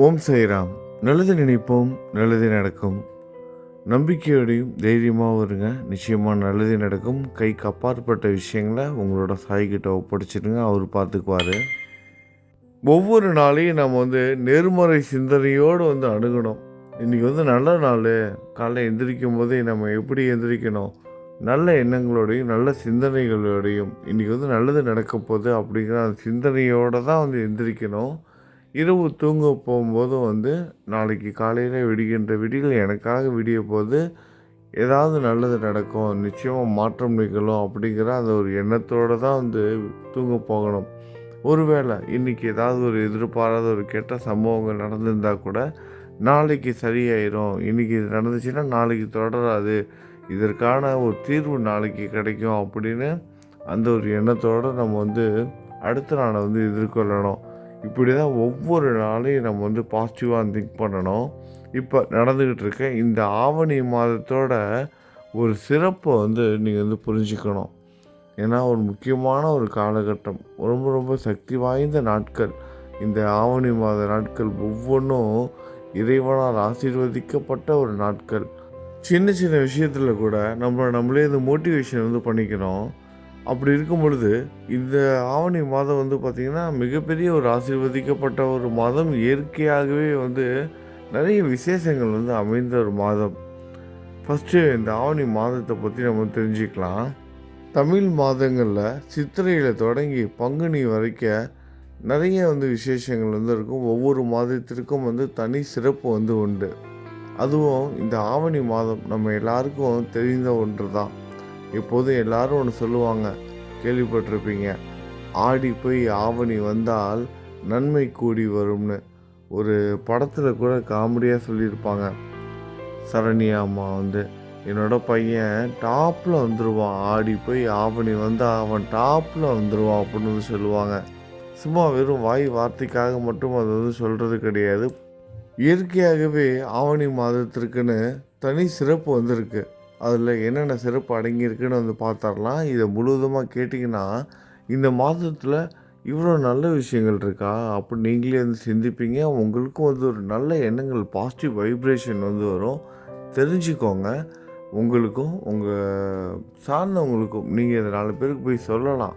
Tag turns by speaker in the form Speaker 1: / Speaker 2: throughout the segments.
Speaker 1: ஓம் சாய்ராம். நல்லது நினைப்போம் நல்லது நடக்கும். நம்பிக்கையோடையும் தைரியமாகவும் இருங்க. நிச்சயமாக நல்லது நடக்கும். கைக்கு அப்பாற்பட்ட விஷயங்களை உங்களோட சாய்கிட்ட ஒப்படைச்சிடுங்க அவர் பார்த்துக்குவார். ஒவ்வொரு நாளையும் நம்ம வந்து நேர்மறை சிந்தனையோடு வந்து அணுகணும். இன்றைக்கி வந்து நல்ல நாள். காலைல எந்திரிக்கும் போதே நம்ம எப்படி எந்திரிக்கணும்? நல்ல எண்ணங்களோடையும் நல்ல சிந்தனைகளோடையும். இன்றைக்கி வந்து நல்லது நடக்க போகுது அப்படிங்கிற அந்த சிந்தனையோடு தான் வந்து எந்திரிக்கணும். இரவு தூங்க போகும்போதும் வந்து நாளைக்கு காலையில் விடுகின்ற விடிகள் எனக்காக விடிய போது ஏதாவது நல்லது நடக்கும் நிச்சயமாக மாற்றம் நிகழும் அப்படிங்கிற அந்த ஒரு எண்ணத்தோடு தான் வந்து தூங்க போகணும். ஒருவேளை இன்றைக்கி ஏதாவது ஒரு எதிர்பாராத ஒரு கெட்ட சம்பவங்கள் நடந்திருந்தால் கூட நாளைக்கு சரியாயிரும். இன்றைக்கி இது நடந்துச்சுன்னா நாளைக்கு தொடராது. இதற்கான ஒரு தீர்வு நாளைக்கு கிடைக்கும் அப்படின்னு அந்த ஒரு எண்ணத்தோடு நம்ம வந்து அடுத்த நாளை வந்து எதிர்கொள்ளணும். இப்படி தான் ஒவ்வொரு நாளையும் நம்ம வந்து பாசிட்டிவாக திங்க் பண்ணணும். இப்போ நடந்துக்கிட்டு இருக்க இந்த ஆவணி மாதத்தோட ஒரு சிறப்பை வந்து நீங்கள் வந்து புரிஞ்சுக்கணும். ஏன்னா ஒரு முக்கியமான ஒரு காலகட்டம். ரொம்ப ரொம்ப சக்தி வாய்ந்த நாட்கள். இந்த ஆவணி மாத நாட்கள் ஒவ்வொன்றும் இறைவனால் ஆசீர்வதிக்கப்பட்ட ஒரு நாட்கள். சின்ன சின்ன விஷயத்தில் கூட நம்மளை நம்மளே இந்த மோட்டிவேஷன் வந்து பண்ணிக்கணும். அப்படி இருக்கும் பொழுது இந்த ஆவணி மாதம் வந்து பார்த்திங்கன்னா மிகப்பெரிய ஒரு ஆசீர்வதிக்கப்பட்ட ஒரு மாதம். இயற்கையாகவே வந்து நிறைய விசேஷங்கள் வந்து அமைந்த ஒரு மாதம். ஃபஸ்ட்டு இந்த ஆவணி மாதத்தை பற்றி நம்ம தெரிஞ்சுக்கலாம். தமிழ் மாதங்களில் சித்திரையில் தொடங்கி பங்குனி வரைக்கும் நிறைய வந்து விசேஷங்கள் வந்து இருக்கும். ஒவ்வொரு மாதத்திற்கும் வந்து தனி சிறப்பு வந்து உண்டு. அதுவும் இந்த ஆவணி மாதம் நம்ம எல்லாருக்கும் தெரிந்த ஒன்று தான் இப்போது எல்லாரும் ஒன்று சொல்லுவாங்க கேள்விப்பட்டிருப்பீங்க. ஆடி போய் ஆவணி வந்தால் நன்மை கூடி வரும்னு. ஒரு படத்தில் கூட காமெடியாக சொல்லியிருப்பாங்க. சரண்யா அம்மா வந்து என்னோட பையன் டாப்பில் வந்துடுவான் ஆடி போய் ஆவணி வந்தால் அவன் டாப்பில் வந்துடுவான் அப்படின்னு வந்து சொல்லுவாங்க. சும்மா வெறும் வாய் வார்த்தைக்காக மட்டும் அது வந்து சொல்கிறது கிடையாது. இயற்கையாகவே ஆவணி மாதத்திற்குன்னு தனி சிறப்பு வந்திருக்கு. அதில் என்னென்ன சிறப்பு அடங்கியிருக்குன்னு வந்து பார்த்துடலாம் இதை முழுவதுமாக கேட்டிங்கன்னா இந்த மாதத்தில் இவ்வளோ நல்ல விஷயங்கள் இருக்கா? அப்படி நீங்களே வந்து சிந்திப்பீங்க. உங்களுக்கும் வந்து ஒரு நல்ல எண்ணங்கள் பாசிட்டிவ் வைப்ரேஷன் வந்து வரும். தெரிஞ்சுக்கோங்க. உங்களுக்கும் உங்கள் சார்ந்தவங்களுக்கும் நீங்கள் இந்த நாலு பேருக்கு போய் சொல்லலாம்.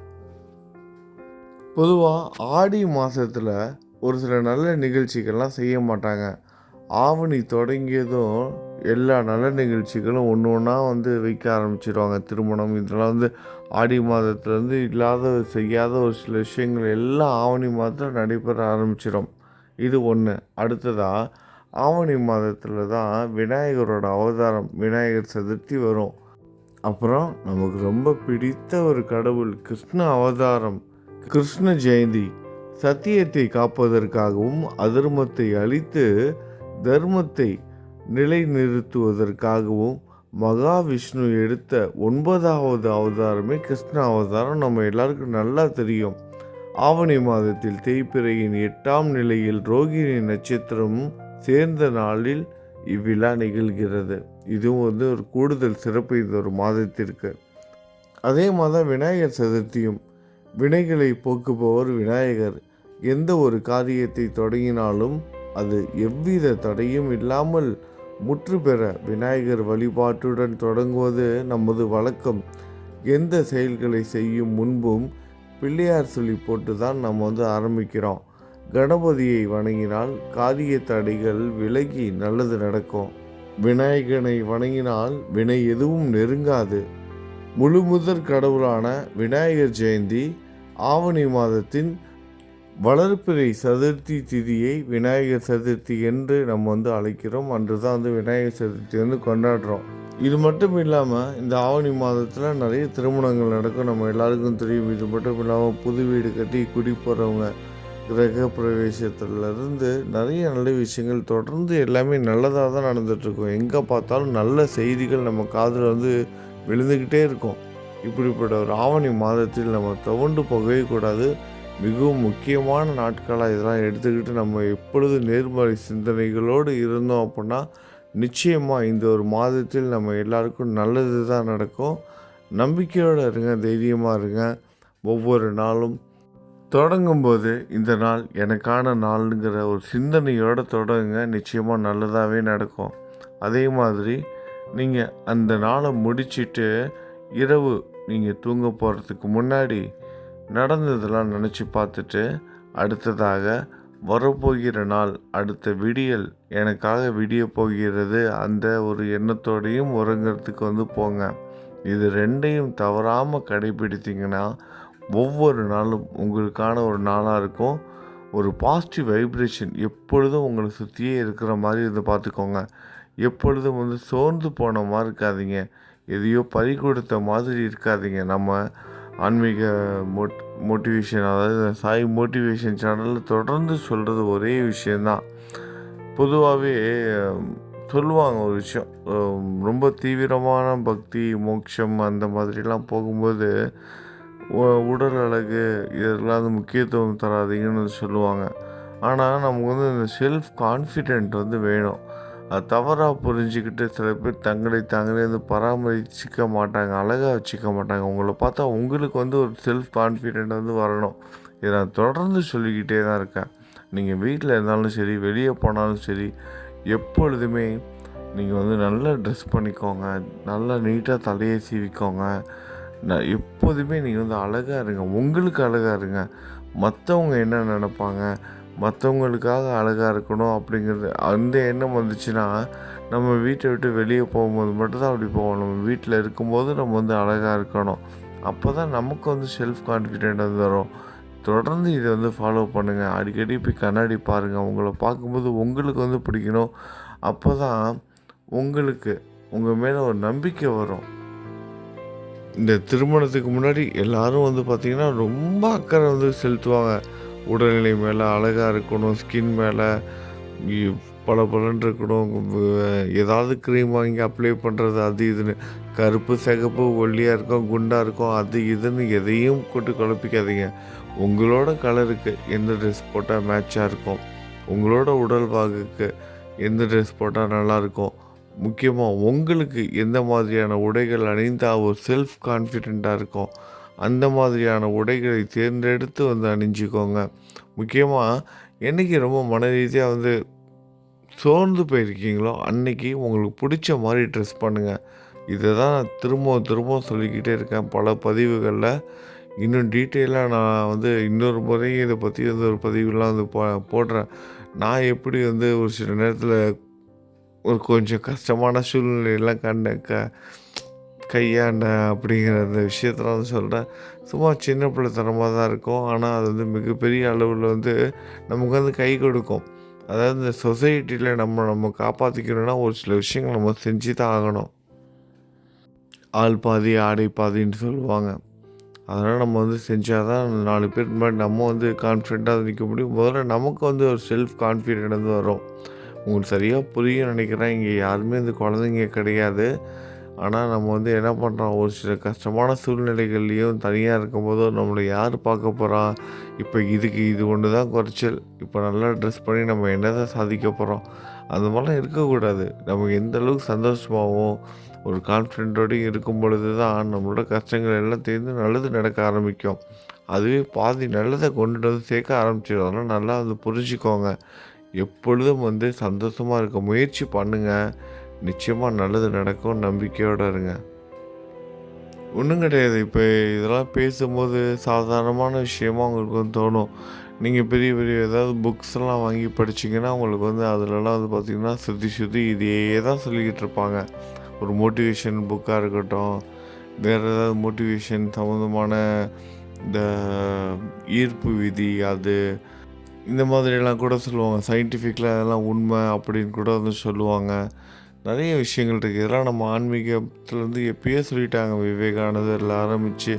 Speaker 1: பொதுவாக ஆடி மாதத்தில் ஒரு சில நல்ல நிகழ்ச்சிகள்லாம் செய்ய மாட்டாங்க. ஆவணி தொடங்கியதும் எல்லா நல்ல நிகழ்ச்சிகளும் ஒன்று ஒன்றா வந்து வைக்க ஆரம்பிச்சிடுவாங்க திருமணம் இதெல்லாம் வந்து ஆடி மாதத்துலேருந்து இல்லாத செய்யாத ஒரு சில விஷயங்கள் எல்லாம் ஆவணி மாதத்தில் நடைபெற ஆரம்பிச்சிடும் இது ஒன்று அடுத்ததாக ஆவணி மாதத்தில் தான் விநாயகரோட அவதாரம் விநாயகர் சதுர்த்தி வரும். அப்புறம் நமக்கு ரொம்ப பிடித்த ஒரு கடவுள் கிருஷ்ண அவதாரம் கிருஷ்ண ஜெயந்தி. சத்தியத்தை காப்பதற்காகவும் அதர்மத்தை அழித்து தர்மத்தை நிலைநிறுத்துவதற்காகவும் மகாவிஷ்ணு எடுத்த ஒன்பதாவது அவதாரமே கிருஷ்ண அவதாரம். நம்ம எல்லாருக்கும் நல்லா தெரியும். ஆவணி மாதத்தில் தேய்பிறையின் எட்டாம் நிலையில் ரோகிணி நட்சத்திரமும் சேர்ந்த நாளில் இவ்விழா நிகழ்கிறது. இதுவும் வந்து ஒரு கூடுதல் சிறப்பு இந்த ஒரு மாதத்திற்கு. அதே மாதம் விநாயகர் சதுர்த்தியும் வினைகளை போக்குபவர் விநாயகர். எந்த ஒரு காரியத்தை தொடங்கினாலும் அது எவ்வித தடையும் இல்லாமல் முற்று பெற விநாயகர் வழிபாட்டுடன் தொடங்குவது நமது வழக்கம். எந்த செயல்களை செய்யும் முன்பும் பிள்ளையார் சொல்லி போட்டு தான் நம்ம வந்து ஆரம்பிக்கிறோம். கணபதியை வணங்கினால் காரிய தடைகள் விலகி நல்லது நடக்கும். விநாயகனை வணங்கினால் வினை எதுவும் நெருங்காது. முழுமுதற் கடவுளான விநாயகர் ஜெயந்தி ஆவணி மாதத்தின் வளர்ப்பிறை சதுர்த்தி திதியை விநாயகர் சதுர்த்தி என்று நம்ம வந்து அழைக்கிறோம். அன்று தான் வந்து விநாயகர் சதுர்த்தி வந்து கொண்டாடுறோம். இது மட்டும் இல்லாமல் இந்த ஆவணி மாதத்தில் நிறைய திருமணங்கள் நடக்கும். நம்ம எல்லாருக்கும் தெரியும். இது மட்டும் இல்லாமல் புது வீடு கட்டி குடி போகிறவங்க கிரக பிரவேசத்துலேருந்து நிறைய நல்ல விஷயங்கள் தொடர்ந்து எல்லாமே நல்லதாக தான் நடந்துகிட்ருக்கும் எங்கே பார்த்தாலும் நல்ல செய்திகள் நம்ம காதில் வந்து விழுந்துக்கிட்டே இருக்கும். இப்படிப்பட்ட ஒரு ஆவணி மாதத்தில் நம்ம துவண்டு போகவே கூடாது. மிகவும் முக்கியமான நாட்களாக இதெல்லாம் எடுத்துக்கிட்டு நம்ம எப்பொழுது நேர்மறை சிந்தனைகளோடு இருந்தோம் அப்படின்னா நிச்சயமாக இந்த ஒரு மாதத்தில் நம்ம எல்லாருக்கும் நல்லது தான் நடக்கும். நம்பிக்கையோடு இருங்க தைரியமாக இருங்க. ஒவ்வொரு நாளும் தொடங்கும்போது இந்த நாள் எனக்கான நாளுங்கிற ஒரு சிந்தனையோடு தொடங்குங்க நிச்சயமாக நல்லதாகவே நடக்கும். அதே மாதிரி நீங்கள் அந்த நாளை முடிச்சிட்டு இரவு நீங்கள் தூங்க போகிறதுக்கு முன்னாடி நடந்ததெல்லாம் நினச்சி பார்த்துட்டு அடுத்ததாக வரப்போகிற நாள் அடுத்த விடியல். எனக்காக விடிய போகிறது அந்த ஒரு எண்ணத்தோடையும் உறங்கிறதுக்கு வந்து போங்க. இது ரெண்டையும் தவறாமல் கடைபிடித்தீங்கன்னா ஒவ்வொரு நாளும் உங்களுக்கான ஒரு நாளாக இருக்கும். ஒரு பாசிட்டிவ் வைப்ரேஷன் எப்பொழுதும் உங்களை சுற்றியே இருக்கிற மாதிரி இருந்து பார்த்துக்கோங்க. எப்பொழுதும் வந்து சோர்ந்து போன மாதிரி இருக்காதீங்க. எதையோ பறி கொடுத்த மாதிரி இருக்காதீங்க. நம்ம ஆன்மீக மோட் மோட்டிவேஷன் அதாவது சாய் மோட்டிவேஷன் சேனலில் தொடர்ந்து சொல்கிறது ஒரே விஷயந்தான் பொதுவாகவே சொல்லுவாங்க ஒரு விஷயம். ரொம்ப தீவிரமான பக்தி மோட்சம் அந்த மாதிரிலாம் போகும்போது உடல் அழகு இதெல்லாம் வந்து முக்கியத்துவம் தராதிங்கன்னு சொல்லுவாங்க. ஆனால் நமக்கு வந்து இந்த செல்ஃப் கான்ஃபிடென்ட் வந்து வேணும். அது தவறாக புரிஞ்சுக்கிட்டு சில பேர் தங்களை தாங்களே வந்து பராமரிச்சிக்க மாட்டாங்க அழகாக வச்சுக்க மாட்டாங்க. உங்களை பார்த்தா உங்களுக்கு வந்து ஒரு செல்ஃப் கான்ஃபிடென்ட் வந்து வரணும். இதை நான் தொடர்ந்து சொல்லிக்கிட்டே தான் இருக்கேன். நீங்கள் வீட்டில் இருந்தாலும் சரி வெளியே போனாலும் சரி எப்பொழுதுமே நீங்கள் வந்து நல்லா ட்ரெஸ் பண்ணிக்கோங்க நல்லா நீட்டாக தலையை சீவிக்கோங்க. நான் எப்போதுமே நீங்கள் வந்து அழகாக இருங்க. உங்களுக்கு அழகாக இருங்க. மற்றவங்க என்ன நினப்பாங்க? மற்றவங்களுக்காக அழகாக இருக்கணும் அப்படிங்கிறது அந்த எண்ணம் வந்துச்சுன்னா நம்ம வீட்டை விட்டு வெளியே போகும்போது மட்டும்தான் அப்படி போவோம். நம்ம வீட்டில் இருக்கும்போது நம்ம வந்து அழகாக இருக்கணும். அப்போ தான் நமக்கு வந்து செல்ஃப் கான்ஃபிடென்ட் வந்து வரும். தொடர்ந்து இதை வந்து ஃபாலோ பண்ணுங்கள் அடிக்கடி போய் கண்ணாடி பாருங்கள் உங்களை பார்க்கும்போது உங்களுக்கு வந்து பிடிக்கணும். அப்போ தான் உங்களுக்கு உங்கள் மேலே ஒரு நம்பிக்கை வரும். இந்த திருமணத்துக்கு முன்னாடி எல்லாரும் வந்து பார்த்திங்கன்னா ரொம்ப அக்கறை வந்து செலுத்துவாங்க. உடல்நிலை மேலே அழகாக இருக்கணும் ஸ்கின் மேலே பல பலன் இருக்கணும் ஏதாவது க்ரீம் வாங்கி அப்ளை பண்ணுறது அது இதுன்னு. கருப்பு சிகப்பு ஒல்லியாக இருக்கும் குண்டாக இருக்கும் அது இதுன்னு எதையும் கூட்டு குழப்பிக்காதீங்க. உங்களோட கலருக்கு எந்த ட்ரெஸ் போட்டால் மேட்சாக இருக்கும்? உங்களோட உடல் வாகுக்கு எந்த ட்ரெஸ் போட்டால் நல்லாயிருக்கும் முக்கியமாக உங்களுக்கு எந்த மாதிரியான உடைகள் அணிந்தால் ஒரு செல்ஃப் கான்ஃபிடெண்ட்டாக இருக்கும்? அந்த மாதிரியான உடைகளை தேர்ந்தெடுத்து வந்து அணிஞ்சிக்கோங்க. முக்கியமாக என்றைக்கு ரொம்ப மன ரீதியாக வந்து சோர்ந்து போயிருக்கீங்களோ அன்னைக்கு உங்களுக்கு பிடிச்ச மாதிரி ட்ரெஸ் பண்ணுங்கள் இதை தான் நான் திரும்ப திரும்ப சொல்லிக்கிட்டே இருக்கேன். பல பதிவுகளில் இன்னும் டீட்டெயிலாக நான் வந்து இன்னொரு முறையும் இதை பற்றி வந்து ஒரு பதிவுலாம் வந்து போ போடுறேன். நான் எப்படி வந்து ஒரு சில நேரத்தில் ஒரு கொஞ்சம் கஷ்டமான சூழ்நிலையெல்லாம் கண்ட க கையாண்ட அப்படிங்கிற அந்த விஷயத்தில் வந்து சொல்கிறேன் சும்மா சின்ன பிள்ளைத்தனமாக தான் இருக்கும். ஆனால் அது வந்து மிகப்பெரிய அளவில் வந்து நமக்கு வந்து கை கொடுக்கும். அதாவது இந்த சொசைட்டியில் நம்ம நம்ம காப்பாற்றிக்கணும்னா ஒரு சில விஷயங்கள் நம்ம செஞ்சு தான் ஆகணும். ஆள் பாதி ஆடை பாதின்னு சொல்லுவாங்க. அதனால் நம்ம வந்து செஞ்சால் தான் நாலு பேர் முன்னாடி நம்ம வந்து கான்ஃபிடெண்ட்டாக நிற்க முடியும். முதல்ல நமக்கு வந்து ஒரு செல்ஃப் கான்ஃபிடென்ட் வந்து வரும். உங்களுக்கு சரியாக புரியும் நினைக்கிறேன். இங்கே யாருமே இந்த குழந்தைங்க கிடையாது. ஆனால் நம்ம வந்து என்ன பண்ணுறோம்? ஒரு சில கஷ்டமான சூழ்நிலைகள்லேயும் தனியாக இருக்கும்போதோ நம்மளை யார் பார்க்க போகிறா இப்போ இதுக்கு இது ஒன்று தான் குறைச்சல். இப்போ நல்லா ட்ரெஸ் பண்ணி நம்ம என்ன தான் சாதிக்க போகிறோம்? அந்த மாதிரிலாம் இருக்கக்கூடாது. நம்ம எந்த அளவுக்கு சந்தோஷமாகவும் ஒரு கான்ஃபிடென்ட்டோடையும் இருக்கும் பொழுது தான் நம்மளோட கஷ்டங்கள் எல்லாம் தேர்ந்து நல்லது நடக்க ஆரம்பிக்கும். அதுவே பாதி நல்லதை கொண்டுட்டு வந்து சேர்க்க ஆரம்பிச்சிடும். அதெல்லாம் நல்லா வந்து புரிஞ்சுக்கோங்க. எப்பொழுதும் வந்து சந்தோஷமாக இருக்க முயற்சி பண்ணுங்கள் நிச்சயமாக நல்லது நடக்கும் நம்பிக்கையோடு இருங்க. ஒன்றும் கிடையாது. இப்போ இதெல்லாம் பேசும்போது சாதாரணமான விஷயமா உங்களுக்கு வந்து தோணும். நீங்கள் பெரிய பெரிய ஏதாவது புக்ஸ் எல்லாம் வாங்கி படிச்சீங்கன்னா உங்களுக்கு வந்து அதிலலாம் வந்து பார்த்திங்கன்னா சுற்றி சுற்றி இதையே தான் சொல்லிக்கிட்டு இருப்பாங்க. ஒரு மோட்டிவேஷன் புக்காக இருக்கட்டும் வேறு ஏதாவது மோட்டிவேஷன் சம்மந்தமான இந்த ஈர்ப்பு விதி அது இந்த மாதிரிலாம் கூட சொல்லுவாங்க. சயின்டிஃபிக்கில் அதெல்லாம் உண்மை அப்படின்னு கூட வந்து சொல்லுவாங்க. நிறைய விஷயங்கள் இருக்குது இதெல்லாம் நம்ம ஆன்மீகத்தில் எப்பயோ எப்பயே சொல்லிட்டாங்க விவேகானந்தரில் ஆரம்பித்து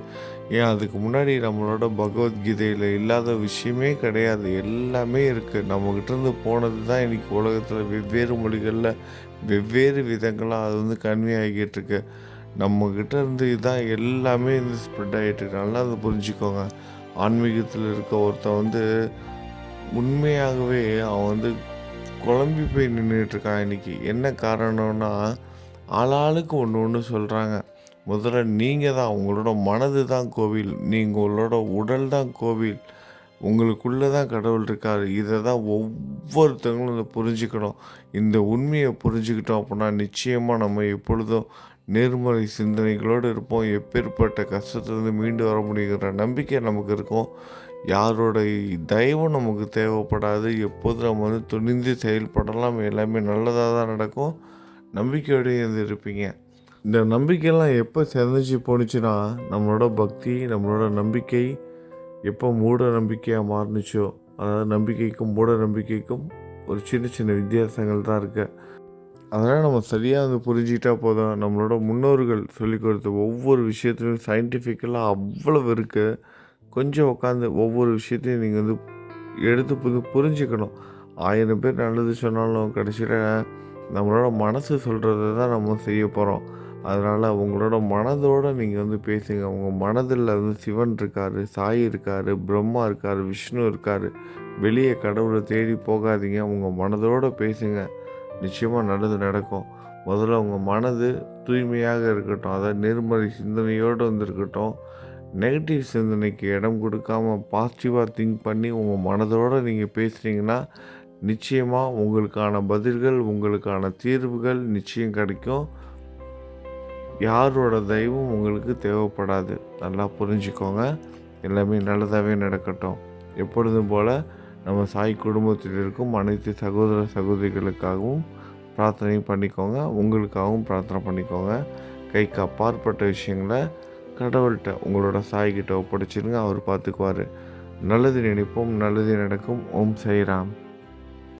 Speaker 1: ஏன் அதுக்கு முன்னாடி நம்மளோட பகவத்கீதையில் இல்லாத விஷயமே கிடையாது. எல்லாமே இருக்குது நம்மக்கிட்டேருந்து போனது தான் இன்றைக்கி உலகத்தில் வெவ்வேறு மொழிகளில் வெவ்வேறு விதங்களாக அது வந்து கன்வே ஆகிட்டு இருக்கு. நம்மக்கிட்ட இருந்து இதுதான் எல்லாமே வந்து ஸ்ப்ரெட் ஆகிட்டு இருக்கு. நல்லா அதை புரிஞ்சுக்கோங்க. ஆன்மீகத்தில் இருக்க ஒருத்தன் வந்து உண்மையாகவே அவன் வந்து குழம்பி போய் நின்றுட்டுருக்கான் இன்றைக்கி இன்னைக்கு. என்ன காரணம்னா ஆளாளுக்கு ஒன்று ஒன்று சொல்கிறாங்க முதல்ல நீங்கள் தான் உங்களோட மனது தான் கோவில். நீங்களோட உடல் தான் கோவில். உங்களுக்குள்ளே தான் கடவுள் இருக்கார். இதை தான் ஒவ்வொருத்தங்களும் இதை புரிஞ்சுக்கணும். இந்த உண்மையை புரிஞ்சுக்கிட்டோம் அப்படின்னா நிச்சயமாக நம்ம எப்பொழுதும் நேர்மறை சிந்தனைகளோடு இருப்போம். எப்பேற்பட்ட கஷ்டத்துலேருந்து மீண்டு வர முடியுங்கிற நம்பிக்கை நமக்கு இருக்கும். யாரோடைய தயவும் நமக்கு தேவைப்படாது. எப்போது நம்ம வந்து துணிந்து செயல்படலாம். எல்லாமே நல்லதாக தான் நடக்கும். நம்பிக்கையோடு இருந்து இருப்பீங்க இந்த நம்பிக்கையெல்லாம் எப்போ சிதைஞ்சு போணுச்சுன்னா நம்மளோட பக்தி நம்மளோட நம்பிக்கை எப்போ மூட நம்பிக்கையாக மாறுனுச்சோ அதாவது நம்பிக்கைக்கும் மூட நம்பிக்கைக்கும் ஒரு சின்ன சின்ன வித்தியாசங்கள் தான் இருக்குது அதனால் நம்ம சரியாக வந்து புரிஞ்சுக்கிட்டா போதும். நம்மளோட முன்னோர்கள் சொல்லிக் கொடுத்த ஒவ்வொரு விஷயத்துலையும் சயின்டிஃபிக்கலாக அவ்வளவு இருக்குது கொஞ்சம் உட்காந்து ஒவ்வொரு விஷயத்தையும் நீங்கள் வந்து எடுத்து புது புரிஞ்சுக்கணும். ஆயிரம் பேர் நல்லது சொன்னாலும் கடைசியில் நம்மளோட மனசு சொல்கிறத தான் நம்ம செய்ய போகிறோம் அதனால் உங்களோட மனதோடு நீங்கள் வந்து பேசுங்க. உங்கள் மனதில் வந்து சிவன் இருக்கார் சாய் இருக்கார் பிரம்மா இருக்கார் விஷ்ணு இருக்கார். வெளியே கடவுளை தேடி போகாதீங்க. உங்கள் மனதோடு பேசுங்க. நிச்சயமாக நல்லது நடக்கும். முதல்ல உங்கள் மனது தூய்மையாக இருக்கட்டும். அதாவது நேர்மறை சிந்தனையோடு வந்து இருக்கட்டும். நெகட்டிவ் சிந்தனைக்கு இடம் கொடுக்காம பாசிட்டிவாக திங்க் பண்ணி உங்கள் மனதோடு நீங்கள் பேசுகிறீங்கன்னா நிச்சயமாக உங்களுக்கான பதில்கள் உங்களுக்கான தீர்வுகள் நிச்சயம் கிடைக்கும். யாரோட தெய்வம் உங்களுக்கு தேவைப்படாது. நல்லா புரிஞ்சுக்கோங்க. எல்லாமே நல்லதாகவே நடக்கட்டும். எப்பொழுதும் போல் நம்ம சாய் குடும்பத்தில் இருக்கும் அனைத்து சகோதர சகோதரிகளுக்காகவும் பிரார்த்தனை பண்ணிக்கோங்க. உங்களுக்காகவும் பிரார்த்தனை பண்ணிக்கோங்க. கைக்கு அப்பாற்பட்ட விஷயங்களை கடவுள்கிட்ட உங்களோட சாய்கிட்ட ஒப்படைச்சிருங்க. அவர் பார்த்துக்குவார். நல்லது நினைப்போம் நல்லது நடக்கும். ஓம் சைராம்